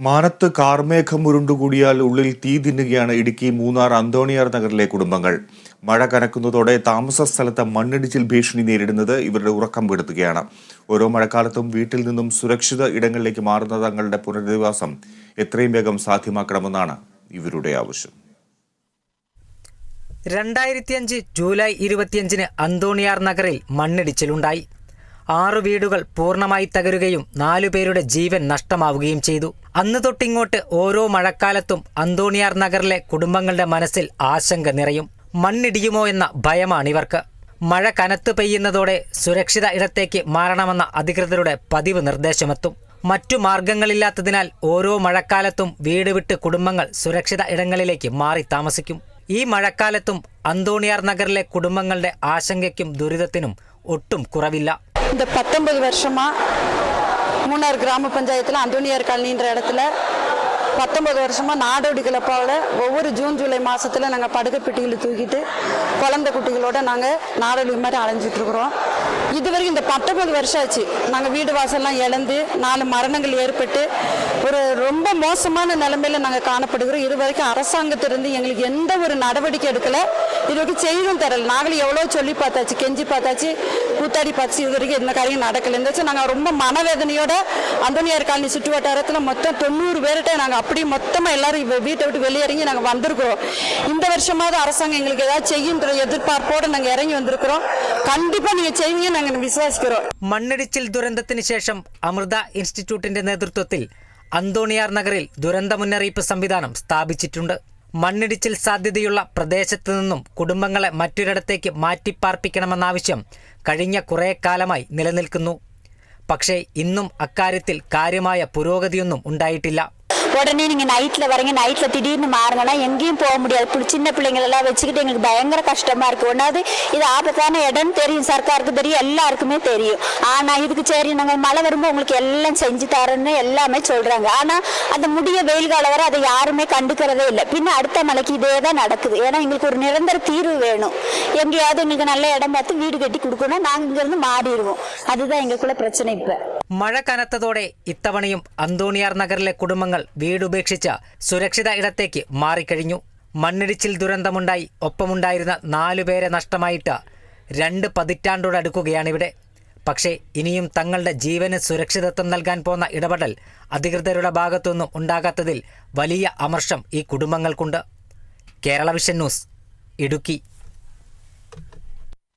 മാനത്ത് കാർമേഘം ഉരുണ്ടുകൂടിയാൽ ഉള്ളിൽ തീ തിന്നുകയാണ് ഇടുക്കി മൂന്നാർ അന്തോണിയാർ നഗറിലെ കുടുംബങ്ങൾ. മഴ കനക്കുന്നതോടെ താമസ സ്ഥലത്ത് മണ്ണിടിച്ചിൽ ഭീഷണി നേരിടുന്നത് ഇവരുടെ ഉറക്കം കെടുത്തുകയാണ്. ഓരോ മഴക്കാലത്തും വീട്ടിൽ നിന്നും സുരക്ഷിത ഇടങ്ങളിലേക്ക് മാറുന്ന തങ്ങളുടെ പുനരധിവാസം എത്രയും വേഗം സാധ്യമാക്കണമെന്നാണ് ഇവരുടെ ആവശ്യം. രണ്ടായിരത്തിയഞ്ച് ജൂലൈ ഇരുപത്തിയഞ്ചിന് അന്തോണിയാർ നഗറിൽ മണ്ണിടിച്ചിലുണ്ടായി. ആറു വീടുകൾ പൂർണമായി തകരുകയും നാലുപേരുടെ ജീവൻ നഷ്ടമാവുകയും ചെയ്തു. അന്ന് തൊട്ടിങ്ങോട്ട് ഓരോ മഴക്കാലത്തും അന്തോണിയാർ നഗറിലെ കുടുംബങ്ങളുടെ മനസ്സിൽ ആശങ്ക നിറയും. മണ്ണിടിയുമോ എന്ന ഭയമാണിവർക്ക് മഴ കനത്തു പെയ്യുന്നതോടെ സുരക്ഷിത ഇടത്തേക്ക് മാറണമെന്ന അധികൃതരുടെ പതിവ് നിർദ്ദേശമെത്തും. മറ്റു മാർഗങ്ങളില്ലാത്തതിനാൽ ഓരോ മഴക്കാലത്തും വീട് വിട്ട് കുടുംബങ്ങൾ സുരക്ഷിത ഇടങ്ങളിലേക്ക് മാറി താമസിക്കും. ഈ മഴക്കാലത്തും അന്തോണിയാർ നഗറിലെ കുടുംബങ്ങളുടെ ആശങ്കയ്ക്കും ദുരിതത്തിനും ഒട്ടും കുറവില്ല. இந்த பத்தொன்பது வருஷமா மூணார் கிராம பஞ்சாயத்தில் அந்தோனியார் காலனின்ற இடத்துல பத்தொன்பது வருஷமாக நாடோடி கிளப்பாவில் ஒவ்வொரு ஜூன் ஜூலை மாதத்தில் நாங்கள் படுக்கை பெட்டிகளை தூக்கிட்டு குழந்தை குட்டிகளோட நாங்கள் நாடோடி மாதிரி அலைஞ்சிட்ருக்குறோம் இது வரைக்கும் இந்த பத்தொன்பது வருஷம் ஆச்சு. நாங்கள் வீடு வாசல்லாம் இழந்து நாலு மரணங்கள் ஏற்பட்டு ஒரு ரொம்ப மோசமான நிலைமையில நாங்கள் காணப்படுகிறோம் இது வரைக்கும் அரசாங்கத்திலிருந்து எங்களுக்கு எந்த ஒரு நடவடிக்கை எடுக்கல இது வரைக்கும் செய்தும் தரல நாங்களும் எவ்வளோ சொல்லி பார்த்தாச்சு கெஞ்சி பார்த்தாச்சு கூத்தாடி பார்த்து இது வரைக்கும் எந்த காரியம் நடக்கல இருந்தாச்சும் நாங்கள் ரொம்ப மனவேதனையோட அந்தோனியார் காலனி சுற்று வட்டாரத்தில் மொத்தம் தொண்ணூறு பேர்கிட்ட நாங்கள் அப்படியே மொத்தமாக எல்லாரும் இப்ப வீட்டை விட்டு வெளியிறங்கி நாங்கள் வந்திருக்கிறோம் இந்த வருஷமாவது அரசாங்கம் எங்களுக்கு ஏதாவது செய்யுன்ற எதிர்பார்ப்போடு நாங்கள் இறங்கி வந்திருக்கிறோம் கண்டிப்பாக நீங்கள் செய்வீங்க நாங்கள் விசுவாசிக்கிறோம் മണ്ണിടിച്ചിൽ ദുരന്തത്തിന് ശേഷം അമൃത ഇൻസ്റ്റിറ്റ്യൂട്ടിന്റെ നേതൃത്വത്തിൽ അന്തോണിയാർ നഗറിൽ ദുരന്ത മുന്നറിയിപ്പ് സംവിധാനം സ്ഥാപിച്ചിട്ടുണ്ട്. മണ്ണിടിച്ചിൽ സാധ്യതയുള്ള പ്രദേശത്തു നിന്നും കുടുംബങ്ങളെ മറ്റൊരിടത്തേക്ക് മാറ്റിപ്പാർപ്പിക്കണമെന്നാവശ്യം കഴിഞ്ഞ കുറേ കാലമായി നിലനിൽക്കുന്നു. പക്ഷേ ഇന്നും അക്കാര്യത്തിൽ കാര്യമായ പുരോഗതിയൊന്നും ഉണ്ടായിട്ടില്ല. உடனே நீங்கள் நைட்டில் வரீங்க நைட்டில் திடீர்னு மாறுங்கன்னா எங்கேயும் போக முடியாது. இப்படி சின்ன பிள்ளைங்களெல்லாம் வச்சுக்கிட்டு எங்களுக்கு பயங்கர கஷ்டமாக இருக்கு. ஒன்றாவது இது ஆபத்தான இடம்னு தெரியும். சர்க்காருக்கு தெரியும். எல்லாருக்குமே தெரியும். ஆனால் இதுக்கு சரி நாங்கள் மழை வரும்போது உங்களுக்கு எல்லாம் செஞ்சு தரேன்னு எல்லாமே சொல்கிறாங்க ஆனால் அந்த முடிய வெயில் காலம் வரை அதை யாருமே கண்டுக்கிறதே இல்லை. பின்ன அடுத்த மலைக்கு இதே தான் நடக்குது. ஏன்னா எங்களுக்கு ஒரு நிரந்தர தீர்வு வேணும். எங்கேயாவது எங்களுக்கு நல்ல இடம் பார்த்து வீடு கட்டி கொடுக்கணும் நாங்கள் இங்கேருந்து மாறிடுவோம். அதுதான் எங்களுக்குள்ள பிரச்சனை இப்போ. മഴ കനത്തതോടെ ഇത്തവണയും അന്തോണിയാർ നഗറിലെ കുടുംബങ്ങൾ വീടുപേക്ഷിച്ച സുരക്ഷിത ഇടത്തേക്ക് മാറിക്കഴിഞ്ഞു. മണ്ണിടിച്ചിൽ ദുരന്തമുണ്ടായി. ഒപ്പമുണ്ടായിരുന്ന നാലുപേരെ നഷ്ടമായിട്ട് രണ്ട് പതിറ്റാണ്ടോടടുക്കുകയാണിവിടെ പക്ഷേ ഇനിയും തങ്ങളുടെ ജീവന് സുരക്ഷിതത്വം നൽകാൻ പോന്ന ഇടപെടൽ അധികൃതരുടെ ഭാഗത്തുനിന്നും ഉണ്ടാകാത്തതിൽ വലിയ അമർഷം ഈ കുടുംബങ്ങൾക്കുണ്ട്. Kerala vision news Idukki.